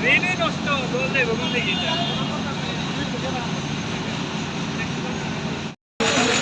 ট্রেনে নষ্ট বলতে বলতে